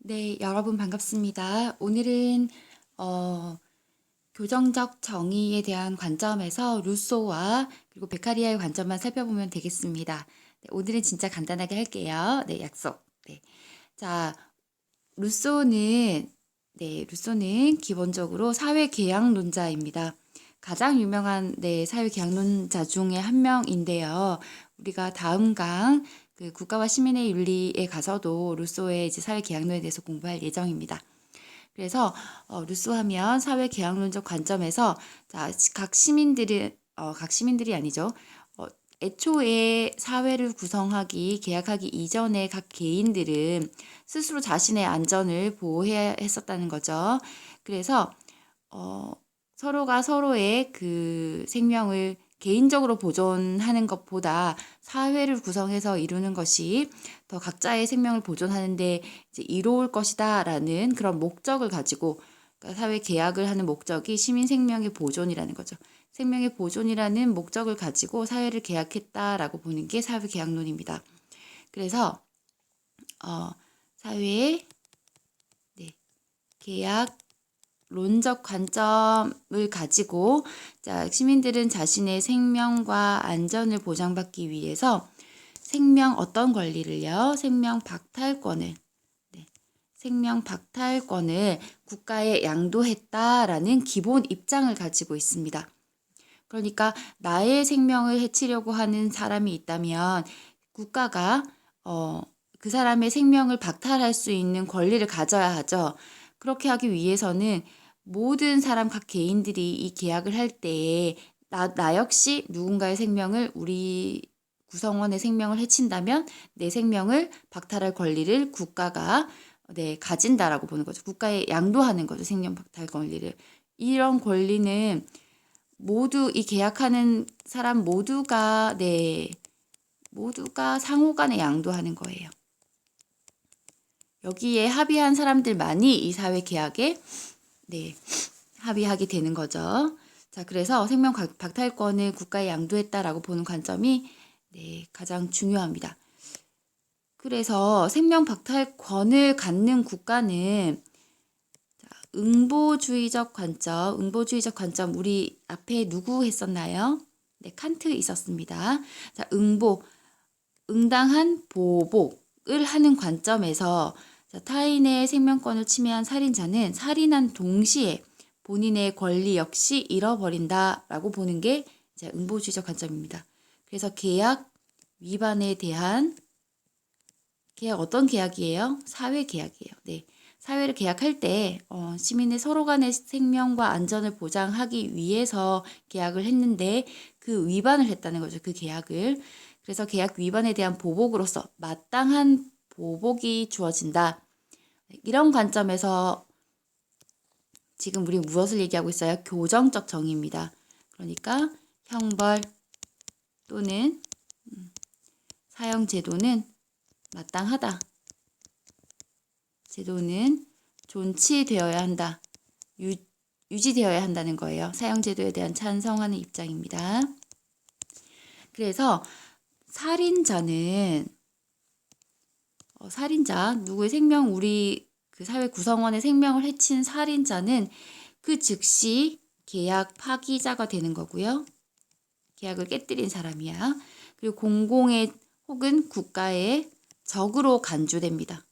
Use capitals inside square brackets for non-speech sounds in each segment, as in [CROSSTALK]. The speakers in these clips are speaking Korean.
네, 여러분 반갑습니다. 오늘은 어, 교정적 정의에 대한 관점에서 루소와 그리고 베카리아의 관점만 살펴보면 되겠습니다. 네, 오늘은 진짜 간단하게 할게요. 네, 약속. 네. 자, 루소는 네, 루소는 기본적으로 사회 계약론자입니다. 가장 유명한 네, 사회 계약론자 중에 한 명인데요. 우리가 다음 강 그 국가와 시민의 윤리에 가서도 루소의 이제 사회 계약론에 대해서 공부할 예정입니다. 그래서 어, 루소 하면 사회 계약론적 관점에서 자, 각 시민들은 어, 각 시민들이 아니죠. 어, 애초에 사회를 구성하기, 계약하기 이전에 각 개인들은 스스로 자신의 안전을 보호해야 했었다는 거죠. 그래서 어, 서로가 서로의 그 생명을 개인적으로 보존하는 것보다 사회를 구성해서 이루는 것이 더 각자의 생명을 보존하는데 이로울 것이다라는 그런 목적을 가지고 그러니까 사회 계약을 하는 목적이 시민 생명의 보존이라는 거죠. 생명의 보존이라는 목적을 가지고 사회를 계약했다라고 보는 게 사회 계약론입니다. 그래서 어, 사회의 네, 계약 론적 관점을 가지고 자, 시민들은 자신의 생명과 안전을 보장받기 위해서 생명 어떤 권리를요? 생명 박탈권을 네, 생명 박탈권을 국가에 양도했다라는 기본 입장을 가지고 있습니다. 그러니까 나의 생명을 해치려고 하는 사람이 있다면 국가가 어, 그 사람의 생명을 박탈할 수 있는 권리를 가져야 하죠. 그렇게 하기 위해서는 모든 사람 각 개인들이 이 계약을 할 때에 나, 나 역시 누군가의 생명을 우리 구성원의 생명을 해친다면 내 생명을 박탈할 권리를 국가가 네, 가진다라고 보는 거죠. 국가에 양도하는 거죠. 생명 박탈 권리를. 이런 권리는 모두 이 계약하는 사람 모두가 네 모두가 상호 간에 양도하는 거예요. 여기에 합의한 사람들만이 이 사회 계약에 네, 합의하게 되는 거죠. 자, 그래서 생명 박탈권을 국가에 양도했다라고 보는 관점이 네, 가장 중요합니다. 그래서 생명 박탈권을 갖는 국가는 자, 응보주의적 관점, 응보주의적 관점 우리 앞에 누구 했었나요? 네, 칸트 있었습니다. 자, 응보, 응당한 보복을 하는 관점에서 자, 타인의 생명권을 침해한 살인자는 살인한 동시에 본인의 권리 역시 잃어버린다라고 보는 게 이제 응보주의적 관점입니다. 그래서 계약 위반에 대한 계약 어떤 계약이에요? 사회 계약이에요. 네. 사회를 계약할 때 어, 시민의 서로 간의 생명과 안전을 보장하기 위해서 계약을 했는데 그 위반을 했다는 거죠. 그 계약을. 그래서 계약 위반에 대한 보복으로서 마땅한 보복이 주어진다. 이런 관점에서 지금 우리 무엇을 얘기하고 있어요? 교정적 정의입니다. 그러니까 형벌 또는 음, 사형 제도는 마땅하다. 제도는 존치되어야 한다. 유, 유지되어야 한다는 거예요. 사형 제도에 대한 찬성하는 입장입니다. 그래서 살인자는 어, 살인자, 누구의 생명, 우리 그 사회 구성원의 생명을 해친 살인자는 그 즉시 계약 파기자가 되는 거고요. 계약을 깨뜨린 사람이야. 그리고 공공의 혹은 국가의 적으로 간주됩니다.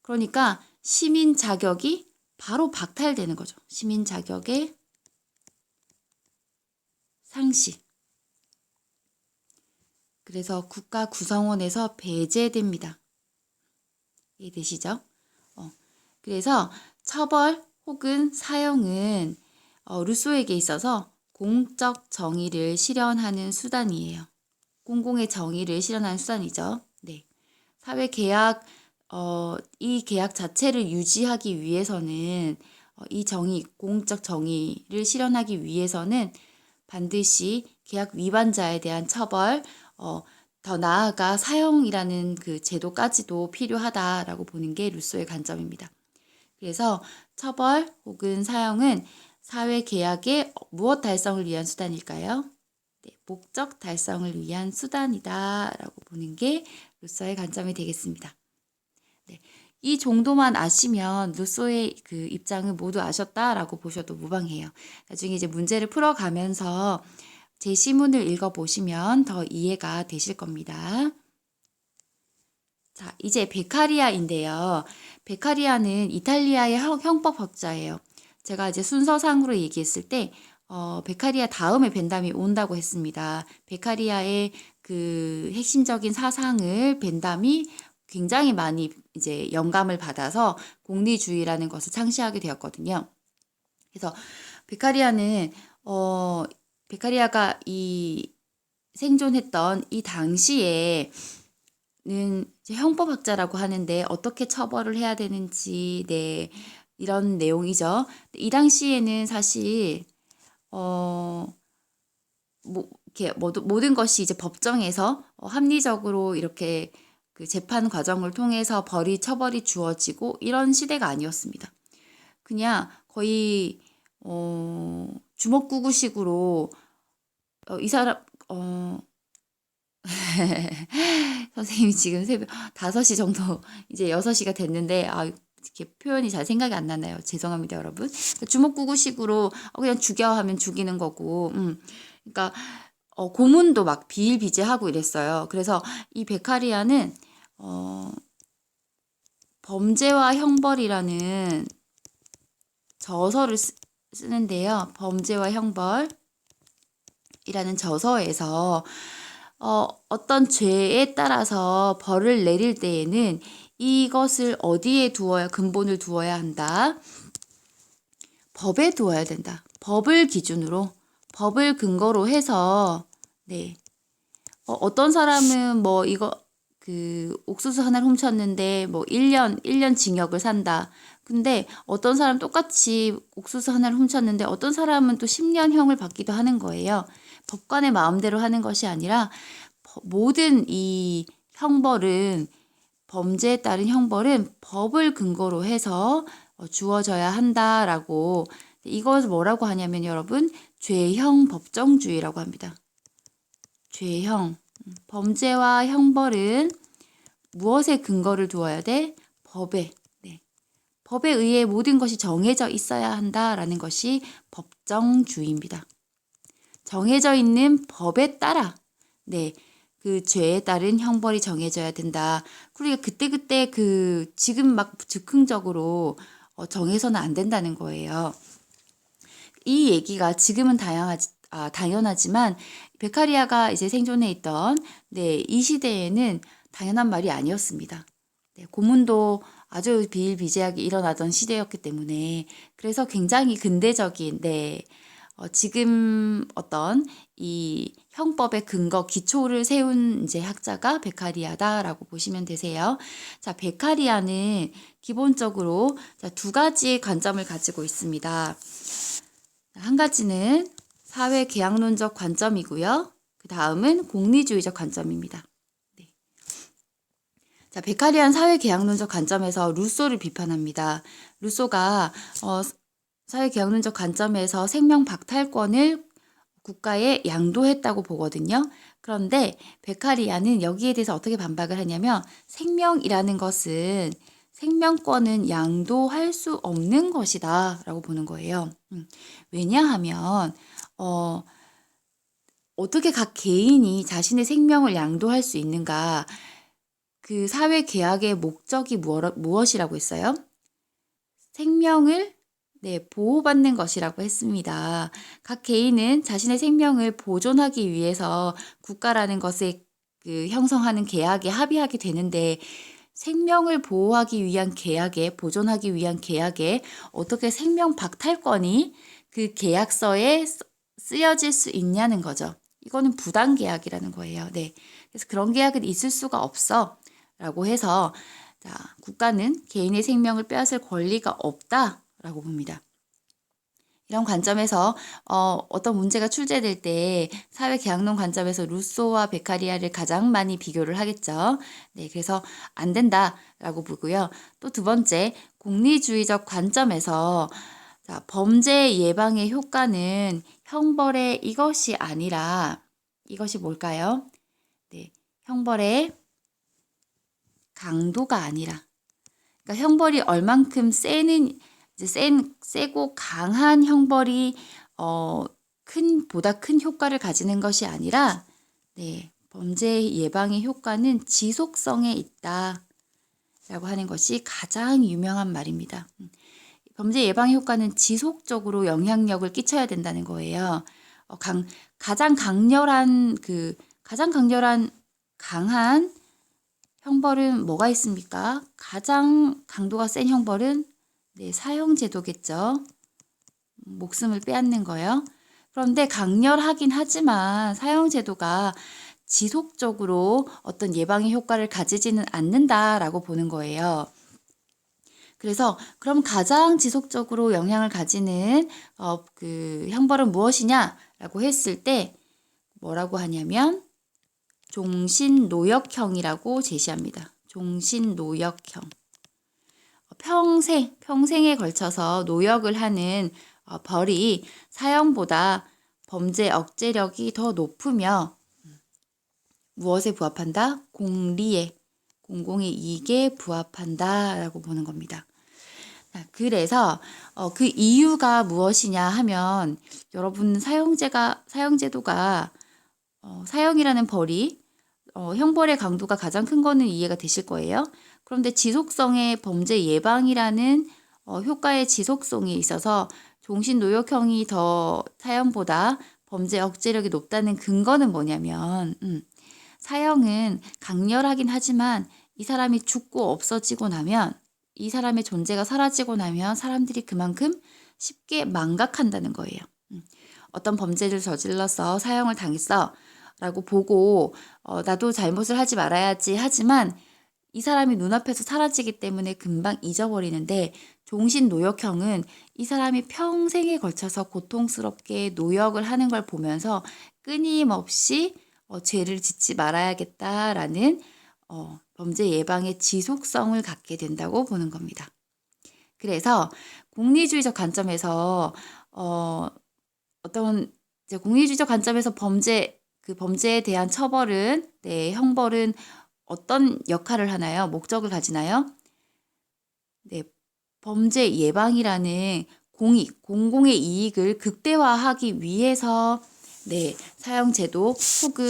그러니까 시민 자격이 바로 박탈되는 거죠. 시민 자격의 상실. 그래서 국가 구성원에서 배제됩니다. 이해되시죠? 어, 그래서 처벌 혹은 사형은 어, 루소에게 있어서 공적 정의를 실현하는 수단이에요. 공공의 정의를 실현하는 수단이죠. 네. 사회 계약, 어, 이 계약 자체를 유지하기 위해서는 어, 이 정의, 공적 정의를 실현하기 위해서는 반드시 계약 위반자에 대한 처벌, 어, 더 나아가 사형이라는 그 제도까지도 필요하다라고 보는 게 루소의 관점입니다. 그래서 처벌 혹은 사형은 사회 계약의 무엇 달성을 위한 수단일까요? 네, 목적 달성을 위한 수단이다라고 보는 게 루소의 관점이 되겠습니다. 네, 이 정도만 아시면 루소의 그 입장을 모두 아셨다라고 보셔도 무방해요. 나중에 이제 문제를 풀어가면서 제 시문을 읽어보시면 더 이해가 되실 겁니다. 자, 이제 베카리아인데요. 베카리아는 이탈리아의 형- 형법 학자예요. 제가 이제 순서상으로 얘기했을 때, 어, 베카리아 다음에 벤담이 온다고 했습니다. 베카리아의 그 핵심적인 사상을 벤담이 굉장히 많이 이제 영감을 받아서 공리주의라는 것을 창시하게 되었거든요. 그래서 베카리아는 어 베카리아가 이 생존했던 이 당시에는 형법학자라고 하는데 어떻게 처벌을 해야 되는지 네 이런 내용이죠. 이 당시에는 사실 어 뭐, 이렇게 모든, 것이 이제 법정에서 어, 합리적으로 이렇게 그 재판 과정을 통해서 벌이 처벌이 주어지고 이런 시대가 아니었습니다. 그냥 거의 어, 주먹구구식으로 어, 이 사람 어, [LAUGHS] 선생님이 지금 새벽 5시 정도 이제 6시가 됐는데 아 이렇게 표현이 잘 생각이 안 나나요? 죄송합니다, 여러분. 주먹구구식으로 어, 그냥 죽여 하면 죽이는 거고. 음. 그러니까 어, 고문도 막 비일비재하고 이랬어요. 그래서 이 베카리아는 어, 범죄와 형벌이라는 저서를 쓰, 쓰는데요. 범죄와 형벌 이라는 저서에서 어, 어떤 죄에 따라서 벌을 내릴 때에는 이것을 어디에 두어야 근본을 두어야 한다. 법에 두어야 된다. 법을 기준으로 법을 근거로 해서 네. 어, 어떤 사람은 뭐 이거 그 옥수수 하나를 훔쳤는데 뭐 1년 1년 징역을 산다. 근데 어떤 사람 똑같이 옥수수 하나를 훔쳤는데 어떤 사람은 또 10년형을 받기도 하는 거예요. 법관의 마음대로 하는 것이 아니라 버- 모든 이 형벌은 범죄에 따른 형벌은 법을 근거로 해서 어, 주어져야 한다라고 이것을 뭐라고 하냐면 여러분 죄형 법정주의라고 합니다. 죄형 음, 범죄와 형벌은 무엇에 근거를 두어야 돼? 법에 네. 법에 의해 모든 것이 정해져 있어야 한다라는 것이 법정주의입니다. 정해져 있는 법에 따라 네. 그 죄에 따른 형벌이 정해져야 된다. 그러니까 그때그때 그 지금 막 즉흥적으로 어, 정해서는 안 된다는 거예요. 이 얘기가 지금은 다양하, 아, 당연하지만 베카리아가 이제 생존해 있던 네, 이 시대에는 당연한 말이 아니었습니다. 네, 고문도 아주 비일비재하게 일어나던 시대였기 때문에 그래서 굉장히 근대적인 네, 어, 지금 어떤 이 형법의 근거 기초를 세운 이제 학자가 베카리아다라고 보시면 되세요. 자, 베카리아는 기본적으로 자, 두 가지의 관점을 가지고 있습니다. 한 가지는 사회 계약론적 관점이고요. 그 다음은 공리주의적 관점입니다. 네. 자, 베카리안 사회 계약론적 관점에서 루소를 비판합니다. 루소가 어, 사회 계약론적 관점에서 생명 박탈권을 국가에 양도했다고 보거든요. 그런데 베카리아는 여기에 대해서 어떻게 반박을 하냐면 생명이라는 것은 생명권은 양도할 수 없는 것이다 라고 보는 거예요. 음, 왜냐하면 어, 어떻게 각 개인이 자신의 생명을 양도할 수 있는가? 그 사회 계약의 목적이 무엇, 무엇이라고 했어요? 생명을 네, 보호받는 것이라고 했습니다. 각 개인은 자신의 생명을 보존하기 위해서 국가라는 것에 그 형성하는 계약에 합의하게 되는데 생명을 보호하기 위한 계약에 보존하기 위한 계약에 어떻게 생명 박탈권이 그 계약서에 쓰- 쓰여질 수 있냐는 거죠. 이거는 부당 계약이라는 거예요. 네. 그래서 그런 계약은 있을 수가 없어. 라고 해서 자, 국가는 개인의 생명을 빼앗을 권리가 없다 라고 봅니다. 이런 관점에서 어, 어떤 문제가 출제될 때 사회 계약론 관점에서 루소와 베카리아를 가장 많이 비교를 하겠죠. 네, 그래서 안 된다라고 보고요. 또 두 번째, 공리주의적 관점에서 자, 범죄 예방의 효과는 형벌의 이것이 아니라 이것이 뭘까요? 네, 형벌의 강도가 아니라 그러니까 형벌이 얼만큼 세는 이제 센 세고 강한 형벌이 어, 큰 보다 큰 효과를 가지는 것이 아니라 네, 범죄 예방의 효과는 지속성에 있다라고 하는 것이 가장 유명한 말입니다. 음, 범죄 예방 효과는 지속적으로 영향력을 끼쳐야 된다는 거예요. 어, 강, 가장 강렬한 그 가장 강렬한 강한 형벌은 뭐가 있습니까? 가장 강도가 센 형벌은 네, 사형제도겠죠. 목숨을 빼앗는 거요. 그런데 강렬하긴 하지만 사형제도가 지속적으로 어떤 예방의 효과를 가지지는 않는다라고 보는 거예요. 그래서 그럼 가장 지속적으로 영향을 가지는 어, 그 형벌은 무엇이냐라고 했을 때 뭐라고 하냐면 종신노역형이라고 제시합니다. 종신노역형. 평생, 평생에 걸쳐서 노역을 하는 어, 벌이 사형보다 범죄 억제력이 더 높으며 무엇에 부합한다? 공리에, 공공의 이익에 부합한다 라고 보는 겁니다. 자, 그래서 어, 그 이유가 무엇이냐 하면 여러분 사형제가 사형제도가 어, 사형이라는 벌이 어, 형벌의 강도가 가장 큰 거는 이해가 되실 거예요. 그런데 지속성의 범죄 예방이라는 어, 효과의 지속성이 있어서 종신 노역형이 더 사형보다 범죄 억제력이 높다는 근거는 뭐냐면 음, 사형은 강렬하긴 하지만 이 사람이 죽고 없어지고 나면 이 사람의 존재가 사라지고 나면 사람들이 그만큼 쉽게 망각한다는 거예요. 음, 어떤 범죄를 저질러서 사형을 당했어 라고 보고 어, 나도 잘못을 하지 말아야지 하지만 이 사람이 눈앞에서 사라지기 때문에 금방 잊어버리는데 종신 노역형은 이 사람이 평생에 걸쳐서 고통스럽게 노역을 하는 걸 보면서 끊임없이 어, 죄를 짓지 말아야겠다라는 어, 범죄 예방의 지속성을 갖게 된다고 보는 겁니다. 그래서 공리주의적 관점에서 어, 어떤 공리주의적 관점에서 범죄 그 범죄에 대한 처벌은 네, 형벌은 어떤 역할을 하나요? 목적을 가지나요? 네, 범죄 예방이라는 공익, 공공의 이익을 극대화하기 위해서 네, 사형제도 혹은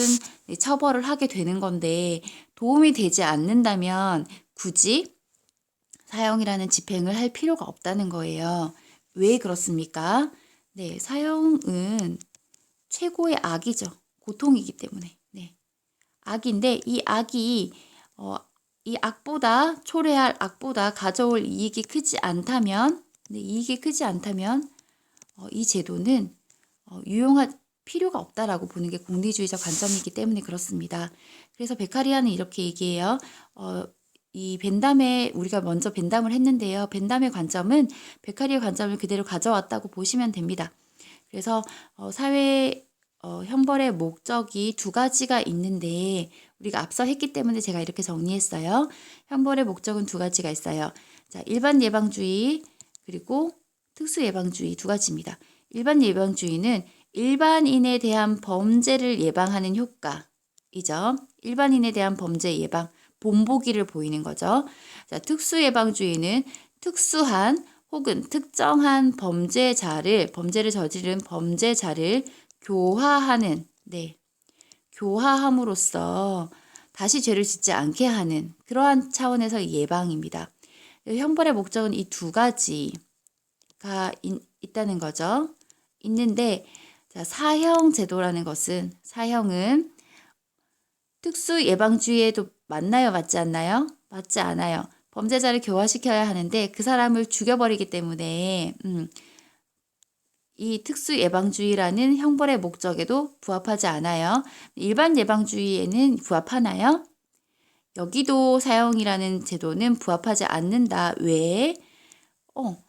네, 처벌을 하게 되는 건데 도움이 되지 않는다면 굳이 사형이라는 집행을 할 필요가 없다는 거예요. 왜 그렇습니까? 네, 사형은 최고의 악이죠. 고통이기 때문에. 네. 악인데 이 악이 어, 이 악보다 초래할 악보다 가져올 이익이 크지 않다면 네, 이익이 크지 않다면 어, 이 제도는 어, 유용할 필요가 없다라고 보는 게 공리주의적 관점이기 때문에 그렇습니다. 그래서 베카리아는 이렇게 얘기해요. 어, 이 벤담에 우리가 먼저 벤담을 했는데요. 벤담의 관점은 베카리의 관점을 그대로 가져왔다고 보시면 됩니다. 그래서 어, 사회 어, 형벌의 목적이 두 가지가 있는데 우리가 앞서 했기 때문에 제가 이렇게 정리했어요. 형벌의 목적은 두 가지가 있어요. 자, 일반 예방주의 그리고 특수 예방주의 두 가지입니다. 일반 예방주의는 일반인에 대한 범죄를 예방하는 효과이죠. 일반인에 대한 범죄 예방, 본보기를 보이는 거죠. 자, 특수 예방주의는 특수한 혹은 특정한 범죄자를 범죄를 저지른 범죄자를 교화하는 네. 교화함으로써 다시 죄를 짓지 않게 하는 그러한 차원에서 예방입니다. 형벌의 목적은 이 두 가지가 있, 다는 거죠. 있는데 자, 사형 제도라는 것은 사형은 특수 예방주의에도 맞나요? 맞지 않나요? 맞지 않아요. 범죄자를 교화시켜야 하는데 그 사람을 죽여버리기 때문에 음, 이 특수 예방주의라는 형벌의 목적에도 부합하지 않아요. 일반 예방주의에는 부합하나요? 여기도 사형이라는 제도는 부합하지 않는다. 왜? 어,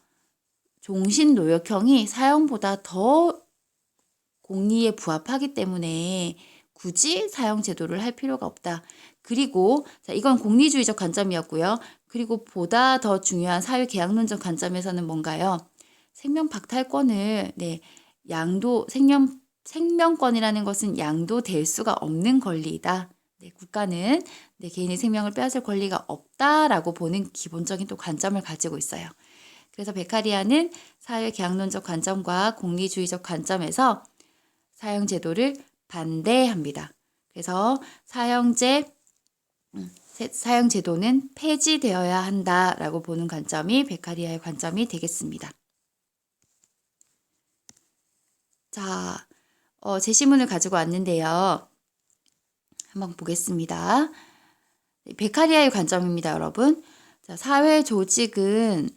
종신노역형이 사형보다 더 공리에 부합하기 때문에 굳이 사형 제도를 할 필요가 없다. 그리고 자, 이건 공리주의적 관점이었고요. 그리고 보다 더 중요한 사회 계약론적 관점에서는 뭔가요? 생명 박탈권을 네, 양도 생명 생명권이라는 것은 양도될 수가 없는 권리이다. 네, 국가는 네, 개인의 생명을 빼앗을 권리가 없다라고 보는 기본적인 또 관점을 가지고 있어요. 그래서 베카리아는 사회 계약론적 관점과 공리주의적 관점에서 사형 제도를 반대합니다. 그래서 사형제 음, 세- 사형 제도는 폐지되어야 한다라고 보는 관점이 베카리아의 관점이 되겠습니다. 자, 어, 제시문을 가지고 왔는데요. 한번 보겠습니다. 네, 베카리아의 관점입니다, 여러분. 자, 사회 조직은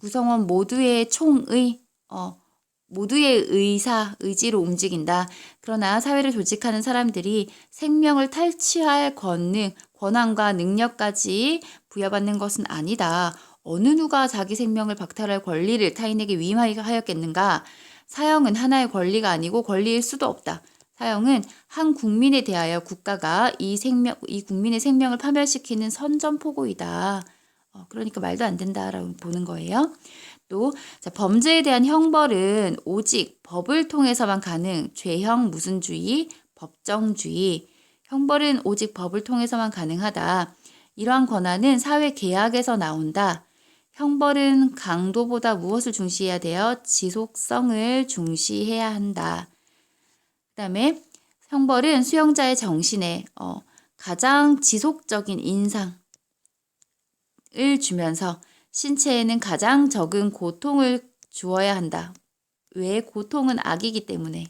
구성원 모두의 총의, 어, 모두의 의사, 의지로 움직인다. 그러나 사회를 조직하는 사람들이 생명을 탈취할 권능, 권한과 능력까지 부여받는 것은 아니다. 어느 누가 자기 생명을 박탈할 권리를 타인에게 위임하였겠는가? 사형은 하나의 권리가 아니고 권리일 수도 없다. 사형은 한 국민에 대하여 국가가 이 생명, 이 국민의 생명을 파멸시키는 선전포고이다. 어, 그러니까 말도 안 된다라고 보는 거예요. 또 자, 범죄에 대한 형벌은 오직 법을 통해서만 가능. 죄형 무슨주의, 법정주의. 형벌은 오직 법을 통해서만 가능하다. 이러한 권한은 사회 계약에서 나온다. 형벌은 강도보다 무엇을 중시해야 되어 지속성을 중시해야 한다. 그 다음에 형벌은 수용자의 정신에 어, 가장 지속적인 인상을 주면서 신체에는 가장 적은 고통을 주어야 한다. 왜 고통은 악이기 때문에.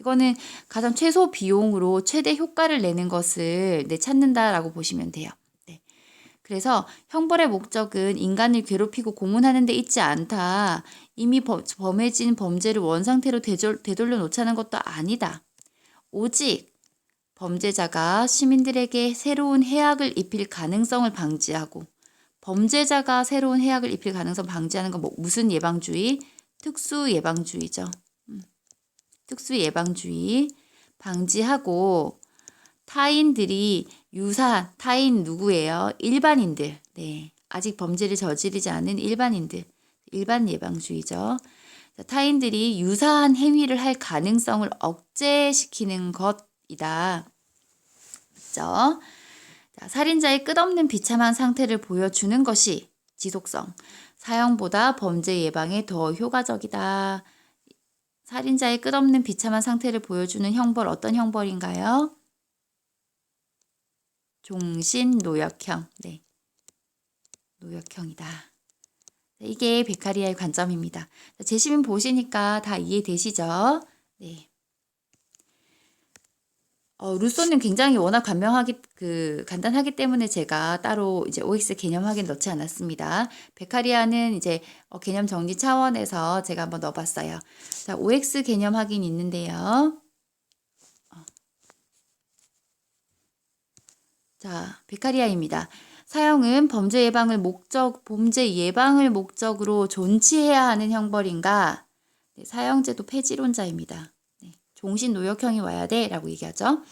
이거는 가장 최소 비용으로 최대 효과를 내는 것을 네, 찾는다라고 보시면 돼요. 네. 그래서 형벌의 목적은 인간을 괴롭히고 고문하는 데 있지 않다. 이미 범- 범해진 범죄를 원상태로 되돌, 되돌려 놓자는 것도 아니다. 오직 범죄자가 시민들에게 새로운 해악을 입힐 가능성을 방지하고 범죄자가 새로운 해악을 입힐 가능성 방지하는 건 뭐 무슨 예방주의? 특수 예방주의죠. 음. 특수 예방주의 방지하고 타인들이 유사한 타인 누구예요? 일반인들. 네. 아직 범죄를 저지르지 않은 일반인들. 일반 예방주의죠. 자, 타인들이 유사한 행위를 할 가능성을 억제시키는 것이다. 그죠? 자, 살인자의 끝없는 비참한 상태를 보여주는 것이 지속성. 사형보다 범죄 예방에 더 효과적이다. 살인자의 끝없는 비참한 상태를 보여주는 형벌 어떤 형벌인가요? 종신 노역형. 네. 노역형이다. 네, 이게 베카리아의 관점입니다. 자, 제시문 보시니까 다 이해되시죠? 네. 어, 루소는 굉장히 워낙 간명하기 그 간단하기 때문에 제가 따로 이제 OX 개념 확인 넣지 않았습니다. 베카리아는 이제 어, 개념 정리 차원에서 제가 한번 넣어봤어요. 자, OX 개념 확인 있는데요. 자, 베카리아입니다. 사형은 범죄 예방을 목적, 범죄 예방을 목적으로 존치해야 하는 형벌인가? 네, 사형제도 폐지론자입니다. 네, 종신 노역형이 와야 돼 라고 얘기하죠.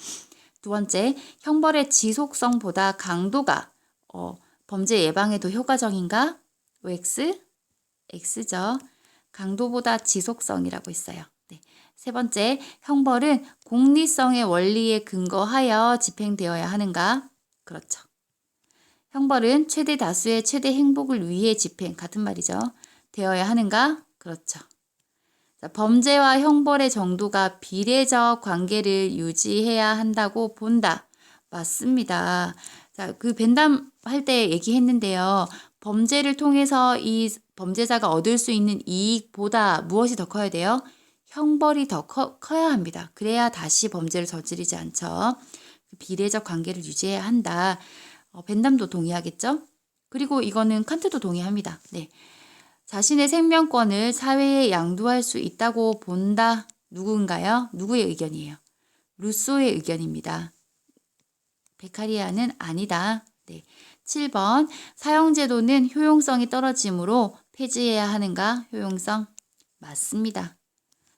두 번째, 형벌의 지속성보다 강도가 어, 범죄 예방에 더 효과적인가? OX, X죠. 강도보다 지속성이라고 있어요. 네. 세 번째, 형벌은 공리성의 원리에 근거하여 집행되어야 하는가? 그렇죠. 형벌은 최대 다수의 최대 행복을 위해 집행, 같은 말이죠. 되어야 하는가? 그렇죠. 자, 범죄와 형벌의 정도가 비례적 관계를 유지해야 한다고 본다. 맞습니다. 자, 그 벤담 할 때 얘기했는데요. 범죄를 통해서 이 범죄자가 얻을 수 있는 이익보다 무엇이 더 커야 돼요? 형벌이 더 커, 커야 합니다. 그래야 다시 범죄를 저지르지 않죠. 그 비례적 관계를 유지해야 한다. 어, 벤담도 동의하겠죠? 그리고 이거는 칸트도 동의합니다. 네. 자신의 생명권을 사회에 양도할 수 있다고 본다. 누구인가요? 누구의 의견이에요? 루소의 의견입니다. 베카리아는 아니다. 네. 7번 사형제도는 효용성이 떨어지므로 폐지해야 하는가? 효용성 맞습니다.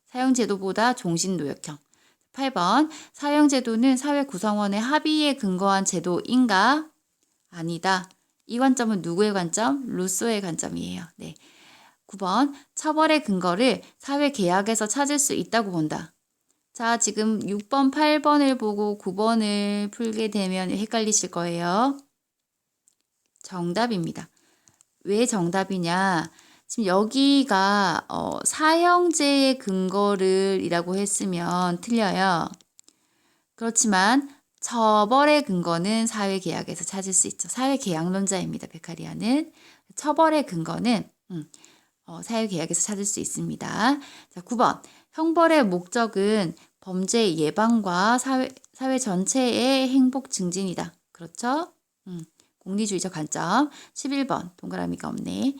사형제도보다 종신노역형 8번 사형제도는 사회 구성원의 합의에 근거한 제도인가? 아니다. 이 관점은 누구의 관점? 루소의 관점이에요. 네. 9번 처벌의 근거를 사회 계약에서 찾을 수 있다고 본다. 자, 지금 6번, 8번을 보고 9번을 풀게 되면 헷갈리실 거예요. 정답입니다. 왜 정답이냐? 지금 여기가 어, 사형제의 근거를 이라고 했으면 틀려요. 그렇지만 처벌의 근거는 사회계약에서 찾을 수 있죠. 사회계약론자입니다. 베카리아는 처벌의 근거는 음, 어, 사회계약에서 찾을 수 있습니다. 자, 9번 형벌의 목적은 범죄 예방과 사회, 사회 전체의 행복 증진이다. 그렇죠? 음, 공리주의적 관점. 11번 동그라미가 없네.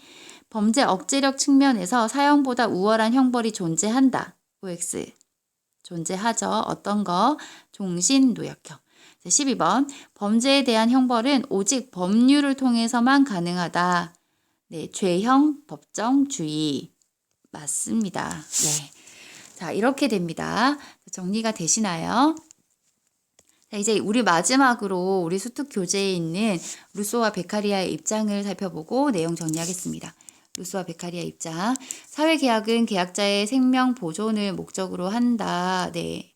범죄 억제력 측면에서 사형보다 우월한 형벌이 존재한다. OX 존재하죠. 어떤 거? 종신 노역형. 12번 범죄에 대한 형벌은 오직 법률을 통해서만 가능하다. 네, 죄형 법정 주의 맞습니다. 네. 자, 이렇게 됩니다. 정리가 되시나요? 자, 이제 우리 마지막으로 우리 수특 교재에 있는 루소와 베카리아의 입장을 살펴보고 내용 정리하겠습니다. 루소와 베카리아 입장. 사회계약은 계약자의 생명 보존을 목적으로 한다. 네.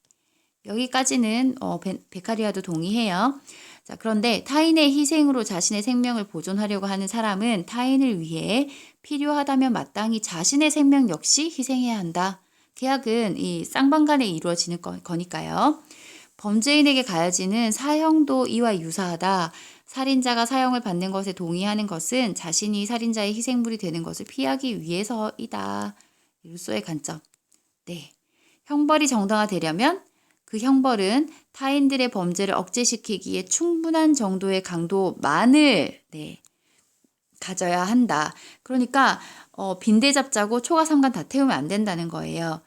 여기까지는 어, 베, 베카리아도 동의해요. 자, 그런데 타인의 희생으로 자신의 생명을 보존하려고 하는 사람은 타인을 위해 필요하다면 마땅히 자신의 생명 역시 희생해야 한다. 계약은 이 쌍방간에 이루어지는 거, 거니까요. 범죄인에게 가해지는 사형도 이와 유사하다. 살인자가 사형을 받는 것에 동의하는 것은 자신이 살인자의 희생물이 되는 것을 피하기 위해서이다. 루소의 관점. 네. 형벌이 정당화되려면 그 형벌은 타인들의 범죄를 억제시키기에 충분한 정도의 강도만을 네, 가져야 한다. 그러니까 어, 빈대 잡자고 초과 삼간 다 태우면 안 된다는 거예요.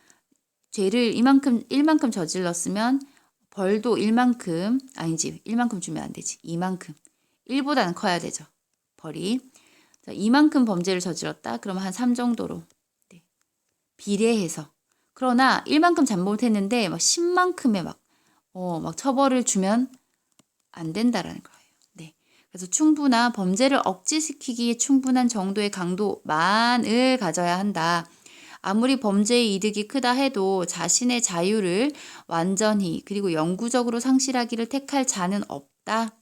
죄를 이만큼 1만큼 저질렀으면 벌도 1만큼 아니지 1만큼 주면 안 되지 2만큼 1보다는 커야 되죠 벌이 자, 이만큼 범죄를 저질렀다 그러면 한 3 정도로 네. 비례해서 그러나 1만큼 잘못했는데 막 10만큼의 막, 어, 막 처벌을 주면 안 된다라는 거예요. 네. 그래서 충분한 범죄를 억제시키기에 충분한 정도의 강도만을 가져야 한다. 아무리 범죄의 이득이 크다 해도 자신의 자유를 완전히 그리고 영구적으로 상실하기를 택할 자는 없다.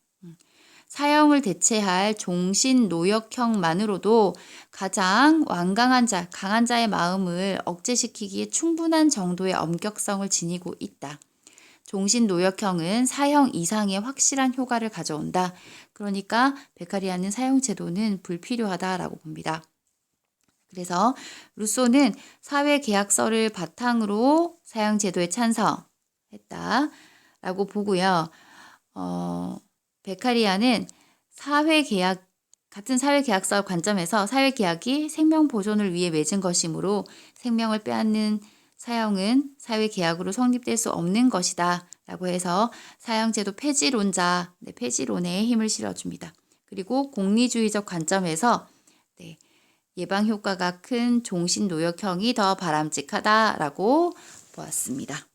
사형을 대체할 종신 노역형만으로도 가장 완강한 자, 강한 자의 마음을 억제시키기에 충분한 정도의 엄격성을 지니고 있다. 종신 노역형은 사형 이상의 확실한 효과를 가져온다. 그러니까 베카리아는 사형 제도는 불필요하다라고 봅니다. 그래서 루소는 사회 계약서를 바탕으로 사형 제도에 찬성했다라고 보고요. 어, 베카리아는 사회계약 같은 사회계약서 관점에서 사회계약이 생명 보존을 위해 맺은 것이므로 생명을 빼앗는 사형은 사회계약으로 성립될 수 없는 것이다. 라고 해서 사형제도 폐지론자, 네, 폐지론에 힘을 실어줍니다. 그리고 공리주의적 관점에서 네, 예방 효과가 큰 종신 노역형이 더 바람직하다라고 보았습니다.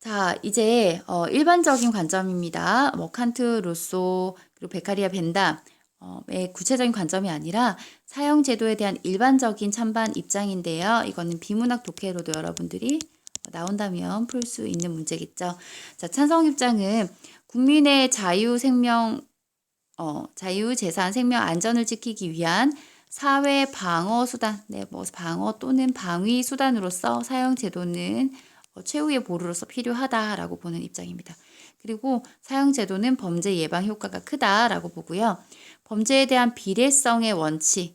자, 이제 어, 일반적인 관점입니다. 뭐 칸트, 루소, 그리고 베카리아 벤담의 어, 구체적인 관점이 아니라 사형 제도에 대한 일반적인 찬반 입장인데요. 이거는 비문학 독해로도 여러분들이 나온다면 풀 수 있는 문제겠죠. 자, 찬성 입장은 국민의 자유 생명 어, 자유 재산 생명 안전을 지키기 위한 사회 방어 수단, 네, 뭐 방어 또는 방위 수단으로서 사형 제도는 어, 최후의 보루로서 필요하다라고 보는 입장입니다. 그리고 사형제도는 범죄 예방 효과가 크다라고 보고요. 범죄에 대한 비례성의 원칙에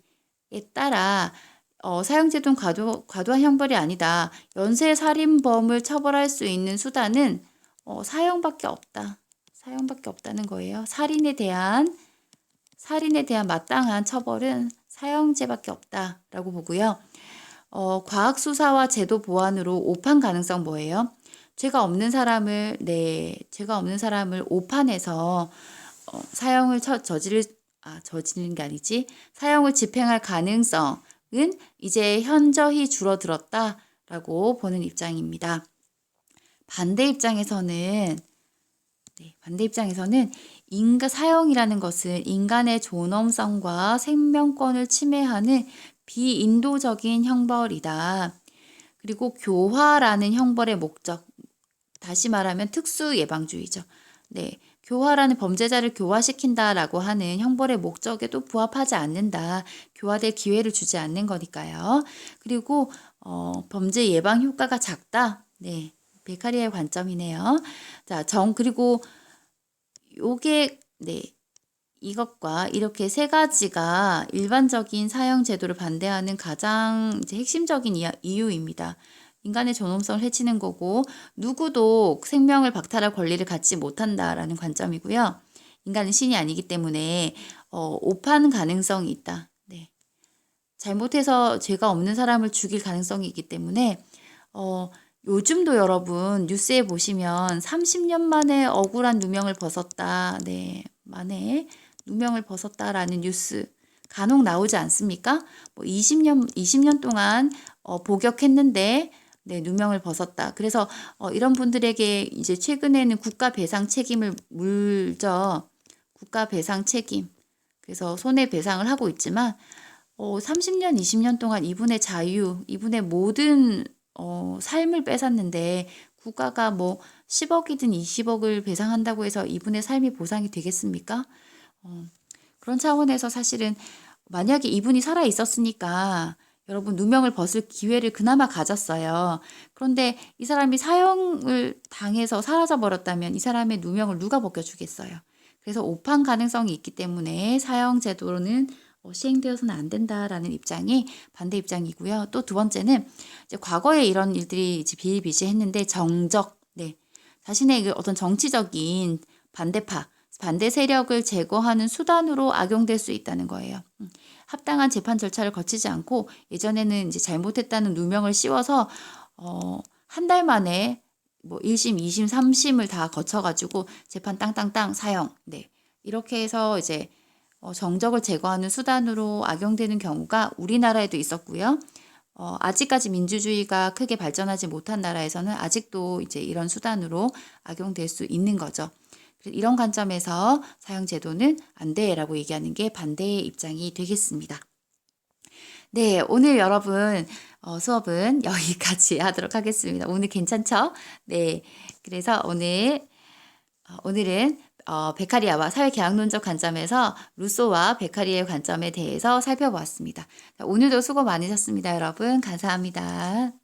따라 어, 사형제도는 과도, 과도한 형벌이 아니다. 연쇄 살인범을 처벌할 수 있는 수단은 어, 사형밖에 없다. 사형밖에 없다는 거예요. 살인에 대한 살인에 대한 마땅한 처벌은 사형제밖에 없다라고 보고요. 어, 과학 수사와 제도 보완으로 오판 가능성 뭐예요? 죄가 없는 사람을 네, 죄가 없는 사람을 오판해서 어, 사형을 처, 저지를 아, 저지르는 게 아니지. 사형을 집행할 가능성은 이제 현저히 줄어들었다라고 보는 입장입니다. 반대 입장에서는 네, 반대 입장에서는 인가 사형이라는 것은 인간의 존엄성과 생명권을 침해하는 비인도적인 형벌이다. 그리고 교화라는 형벌의 목적. 다시 말하면 특수 예방주의죠. 네. 교화라는 범죄자를 교화시킨다라고 하는 형벌의 목적에도 부합하지 않는다. 교화될 기회를 주지 않는 거니까요. 그리고 어, 범죄 예방 효과가 작다. 네. 베카리아의 관점이네요. 자, 정 그리고 요게 네. 이것과 이렇게 세 가지가 일반적인 사형 제도를 반대하는 가장 핵심적인 이유입니다. 인간의 존엄성을 해치는 거고 누구도 생명을 박탈할 권리를 갖지 못한다라는 관점이고요. 인간은 신이 아니기 때문에 어, 오판 가능성이 있다. 네. 잘못해서 죄가 없는 사람을 죽일 가능성이 있기 때문에 어, 요즘도 여러분 뉴스에 보시면 30년 만에 억울한 누명을 벗었다. 네. 만에 누명을 벗었다라는 뉴스 간혹 나오지 않습니까? 뭐 20년 20년 동안 어, 복역했는데 네, 누명을 벗었다. 그래서 어, 이런 분들에게 이제 최근에는 국가 배상 책임을 물죠. 국가 배상 책임. 그래서 손해 배상을 하고 있지만 어, 30년, 20년 동안 이분의 자유, 이분의 모든 어, 삶을 뺏었는데 국가가 뭐 10억이든 20억을 배상한다고 해서 이분의 삶이 보상이 되겠습니까? 어, 그런 차원에서 사실은 만약에 이분이 살아 있었으니까 여러분 누명을 벗을 기회를 그나마 가졌어요. 그런데 이 사람이 사형을 당해서 사라져 버렸다면 이 사람의 누명을 누가 벗겨주겠어요. 그래서 오판 가능성이 있기 때문에 사형 제도로는 어, 시행되어서는 안 된다라는 입장이 반대 입장이고요. 또 두 번째는 이제 과거에 이런 일들이 이제 비일비재했는데 정적, 네, 자신의 그 어떤 정치적인 반대파, 반대 세력을 제거하는 수단으로 악용될 수 있다는 거예요. 음, 합당한 재판 절차를 거치지 않고 예전에는 이제 잘못했다는 누명을 씌워서 어, 한 달 만에 뭐 1심, 2심, 3심을 다 거쳐가지고 재판 땅땅땅 사형. 네. 이렇게 해서 이제 어, 정적을 제거하는 수단으로 악용되는 경우가 우리나라에도 있었고요. 어, 아직까지 민주주의가 크게 발전하지 못한 나라에서는 아직도 이제 이런 수단으로 악용될 수 있는 거죠. 이런 관점에서 사형제도는 안 돼라고 얘기하는 게 반대의 입장이 되겠습니다. 네, 오늘 여러분 어, 수업은 [LAUGHS] 여기까지 하도록 하겠습니다. 오늘 괜찮죠? 네, 그래서 오늘 어, 오늘은 어, 베카리아와 사회계약론적 관점에서 루소와 베카리아의 관점에 대해서 살펴보았습니다. 자, 오늘도 수고 많으셨습니다, 여러분. 감사합니다.